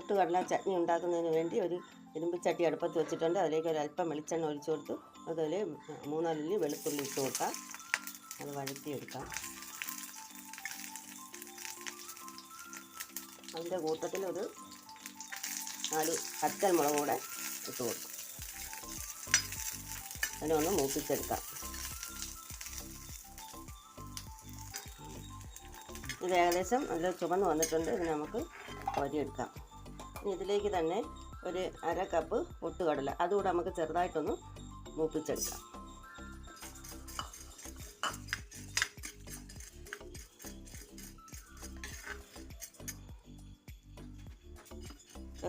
പൊട്ടുകടല ചട്നി ഉണ്ടാക്കുന്നതിന് വേണ്ടി ഒരു ഇരുമ്പ് ചട്ടി അടുപ്പത്ത് വെച്ചിട്ടുണ്ട്. അതിലേക്ക് ഒരു അല്പം വെളിച്ചെണ്ണ ഒഴിച്ചു കൊടുത്തു. അതുപോലെ മൂന്നാലുള്ളി വെളുത്തുള്ളി ഇട്ട് കൊടുക്കാം. അത് വഴറ്റിയെടുക്കാം. അതിന്റെ കൂട്ടത്തിൽ ഒരു നാല് കച്ചൽ മുളക് കൂടെ ഇട്ട് കൊടുക്കും. അതിനെ ഒന്ന് മൂപ്പിച്ചെടുക്കാം. ഇത് ഏകദേശം നല്ല ചുവന്ന് വന്നിട്ടുണ്ട്. ഇത് നമുക്ക് കോരിയെടുക്കാം. ഇതിലേക്ക് തന്നെ ഒരു അര കപ്പ് പൊട്ടുകടല അതുകൂടെ നമുക്ക് ചെറുതായിട്ടൊന്ന് മൂപ്പിച്ചെടുക്കാം.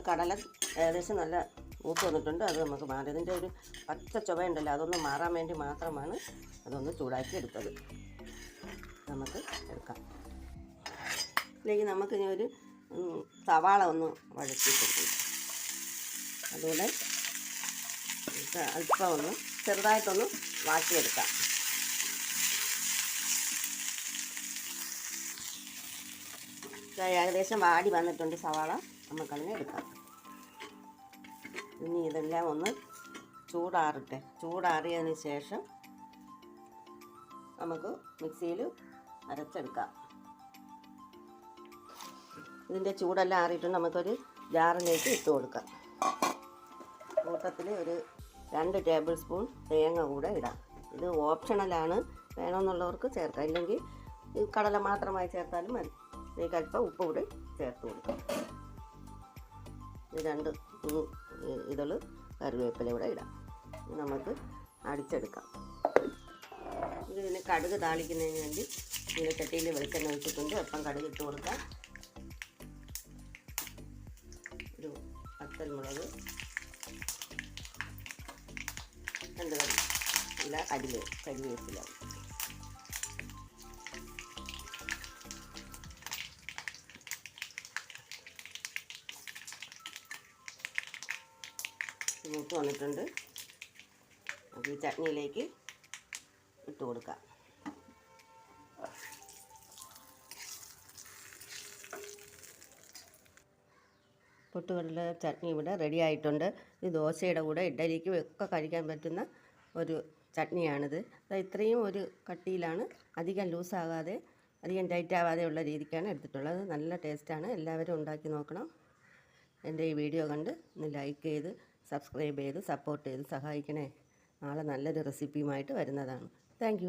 കടല ഏകദേശം നല്ല മൂത്ത് വന്നിട്ടുണ്ട്. അത് നമുക്ക് മാറി ഇതിന്റെ ഒരു പച്ച ചുവയുണ്ടല്ലോ അതൊന്ന് മാറാൻ വേണ്ടി മാത്രമാണ് അതൊന്ന് ചൂടാക്കി എടുത്തത് നമുക്ക് എടുക്കാം. ഇതിലേക്ക് നമുക്കിനി ഒരു സവാള ഒന്ന് വഴറ്റി അതുകൊണ്ട് അല്പം ഒന്ന് ചെറുതായിട്ടൊന്ന് വാട്ടിയെടുക്കാം. ഇത് ഏകദേശം വാടി വന്നിട്ടുണ്ട് സവാള. നമുക്കതിനെ എടുക്കാം. ഇനി ഇതെല്ലാം ഒന്ന് ചൂടാറട്ടെ. ചൂടാറിയതിന് ശേഷം നമുക്ക് മിക്സിയിൽ അരച്ചെടുക്കാം. ഇതിന്റെ ചൂടെല്ലാം ആറിയിട്ട് നമുക്കൊരു ജാറിലേക്ക് ഇട്ട് കൊടുക്കാം. കൂട്ടത്തിൽ ഒരു രണ്ട് ടേബിൾ സ്പൂൺ തേങ്ങ കൂടെ ഇടാം. ഇത് ഓപ്ഷണലാണ്. വേണമെന്നുള്ളവർക്ക് ചേർക്കാം. ഇല്ലെങ്കിൽ കടല മാത്രമായി ചേർത്താലും മതി. ഇതിലേക്ക് അല്പം ഉപ്പ് കൂടി ചേർത്ത് കൊടുക്കാം. ഈ രണ്ട് ഇതൾ കറിവേപ്പില ഇവിടെ ഇടാം. നമുക്ക് അടിച്ചെടുക്കാം. ഇത് ഇതിന് കടുക് താളിക്കുന്നതിന് വേണ്ടി ഇതിന്റെ ചട്ടിയിൽ വെളിച്ചെണ്ണ ഒഴിച്ചിട്ടുണ്ട്. അപ്പം കടുക് ഇട്ട് കൊടുക്കാം. പത്തൽ മുളക് രണ്ട് കറി അല്ല കരിവേ കരിവേപ്പില. മൂത്ത് വന്നിട്ടുണ്ട്. അത് ഈ ചട്നിയിലേക്ക് ഇട്ട് കൊടുക്കാം. പൊട്ടുകടല ചട്നി ഇവിടെ റെഡി ആയിട്ടുണ്ട്. ഇത് ദോശയുടെ കൂടെ ഇഡലിക്കും ഒക്കെ കഴിക്കാൻ പറ്റുന്ന ഒരു ചട്നിയാണിത്. അത് ഇത്രയും ഒരു കട്ടിയിലാണ്. അധികം ലൂസാകാതെ അധികം ടൈറ്റ് ആവാതെ ഉള്ള രീതിക്കാണ് എടുത്തിട്ടുള്ളത്. നല്ല ടേസ്റ്റാണ് എല്ലാവരും ഉണ്ടാക്കി നോക്കണം. എന്റെ ഈ വീഡിയോ കണ്ട് ഒന്ന് ലൈക്ക് ചെയ്ത് സബ്സ്ക്രൈബ് ചെയ്ത് സപ്പോർട്ട് ചെയ്ത് സഹായിക്കണേ. നാളെ നല്ലൊരു റെസിപ്പിയുമായിട്ട് വരുന്നതാണ്. താങ്ക്